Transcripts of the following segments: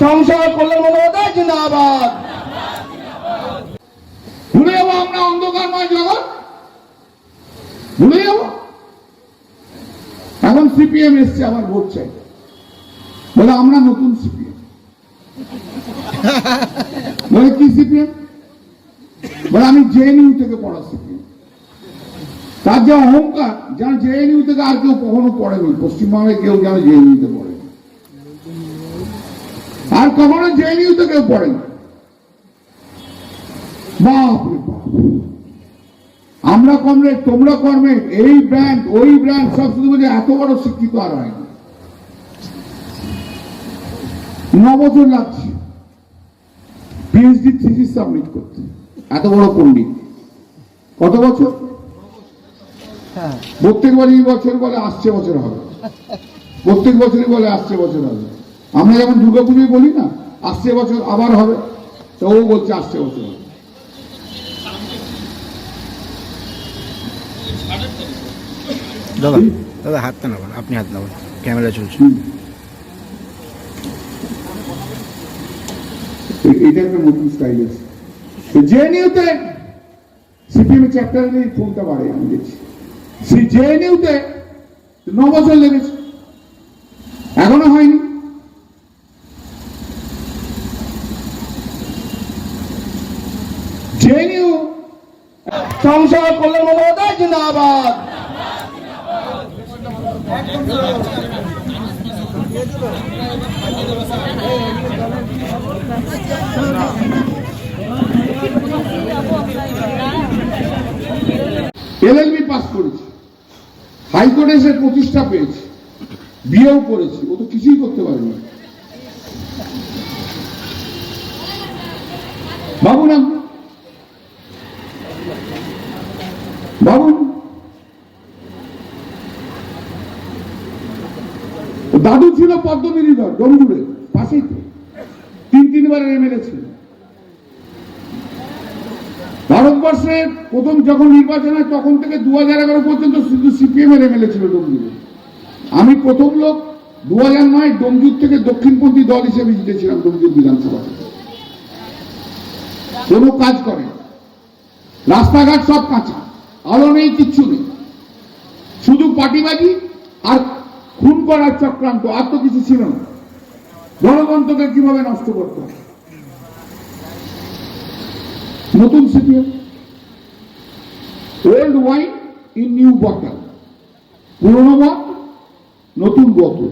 সংসদ কল্যাণ জিন্দাবাদ। ভুলে যাব আমরা অন্ধকারময় জগৎ। ভুলে যাব। এখন সিপিএম এসছে আবার ভোট চাই। বলে, আমরা নতুন সিপিএম বলে, কি সিপিএম বলে, আমি জেএনইউ থেকে পড়া সিপিএম তার যে অহংকার যেন জেএনইউ থেকে আর কেউ কখনো পড়েনি পশ্চিমবঙ্গে কেউ যেন জেএনইউ তে পড়েনি আর কখনো জেএনইউ তে কেউ পড়েনি। বাপ। আমরা কমরেড তোমরা কমরেড এই ব্র্যান্ড ওই ব্র্যান্ড সব শুধু বলছে এত বড় শিক্ষিত আর হয়নি ন। বছর লাগছে। পিএইচডি থিসিস সাবমিট করতে। এত বড় পণ্ডিত। কত বছর? প্রত্যেক বছরই বছর বলে আসছে বছর হবে। প্রত্যেক বছরই বলে আসছে বছর হবে। আমরা যখন দুর্গাপুজোয় বলি না আসছে বছর আবার হবে। তো ও বলছে আসছে বছর হবে। দাদা দাদা হাতটা নেবেন আপনি হাত নেবেন ক্যামেরা চলছে। এটা একটা নতুন স্টাইল আছে তো জেএনইউতে সিপিএম চ্যাপ্টারে এই ফোনটা বাড়ে আমি দেখছি। সেই জেএনইউতে ন বছর লেগেছে। এখনও হয়নি। জেএনইউ, সংসদ কল্যাণ বন্দ্যোপাধ্যায় জিন্দাবাদ। এলএলবি পাস করেছি। হাইকোর্টে সে প্রতিষ্ঠা পেয়েছে। বিয়েও করেছি। ও তো কিছুই করতে পারেনি। ভাবুন আপনি দাদু ছিল পদ্মবিনীধর ডমজুড়ে পাশেই তো। তিন তিনবারের এমএলএ ছিল। ভারতবর্ষে প্রথম যখন নির্বাচন হয়, তখন থেকে দু হাজার এগারো পর্যন্ত শুধু সিপিএম এর এমএলএ ছিল ডোমজুড়ে আমি প্রথম লোক দু হাজার নয় ডোমজুর থেকে দক্ষিণপন্থী দল হিসেবে জিতেছিলাম ডোমজুর বিধানসভা। কোনো কাজ করে রাস্তাঘাট সব কাঁচা। আলো নেই, কিচ্ছু নেই। শুধু পাটিবাজি আর খুন করার চক্রান্ত, আর তো কিছু ছিল না। গণতন্ত্রকে কীভাবে নষ্ট করতে হয় নতুন CPM. Old wine in new bottle পুরনো মদ নতুন বোতল।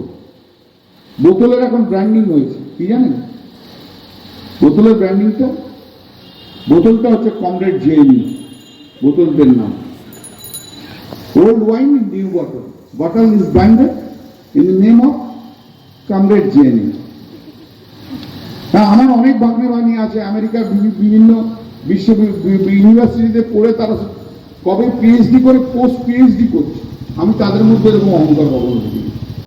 বোতলের এখন ব্র্যান্ডিং হয়েছে, কি জানেন? বোতলের ব্র্যান্ডিংটা বোতলটা হচ্ছে কমরেড জেএনইউ বোতলদের নাম old wine in new bottle bottle is branded in name of comrade JNU হ্যাঁ আমার অনেক ভাগ্নে বাহিনী আছে। আমেরিকার বিভি- বিভিন্ন বিশ্ব ইউনিভার্সিটিতে পড়ে তারা কবে পিএইচডি করে পোস্ট পিএইচডি করছে। আমি তাদের মধ্যে এরকম অহংকার কখনো দেখি